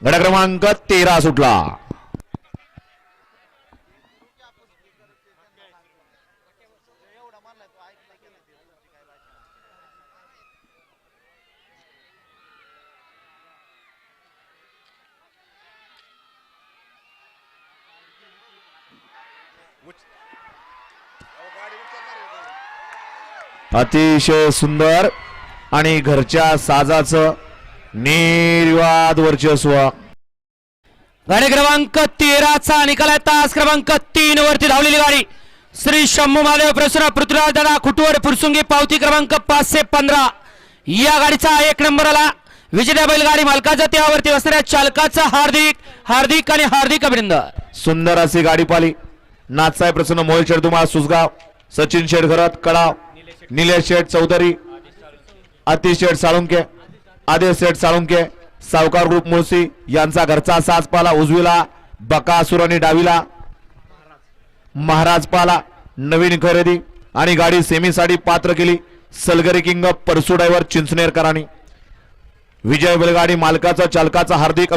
गड क्रमांक तेरा सुटला. अतिशय सुंदर आणि घरच्या साजाचं निर्वाद वर्चस्व. गाडी क्रमांक तेराचा निकाल आहे. तास क्रमांक तीन वरती धावलेली गाडी. श्री शंभू महादेव प्रसन्न पृथ्वीराज दादा खुटवर फुरसुंगी पावती क्रमांक पाचशे पंधरा. या गाडीचा एक नंबर आला. विजेत्या बैलगाडी मालकाचा त्यावरती असणाऱ्या चालकाचं हार्दिक हार्दिक आणि हार्दिक अभिनंदन. सुंदर अशी गाडी पाली नाथसाहेब प्रसन्न मोहिल शेठ तुम्हाला सुसगाव सचिन शेठ घरत कडाव निलेश शेठ चौधरी. अतिश शेठ साळुंके. आदेश सेठ साळुंके सावकार ग्रुप मुळशी यांचा घरचा साज पाला उजवीला बका आणि डावीला महाराज पाला नवीन खरेदी आणि गाडी सेमीसाठी पात्र केली. सलगरी किंग परसू ड्रायव्हर चिंचनेरकरांनी विजय बैलगाडी मालकाचा चालकाचा हार्दिक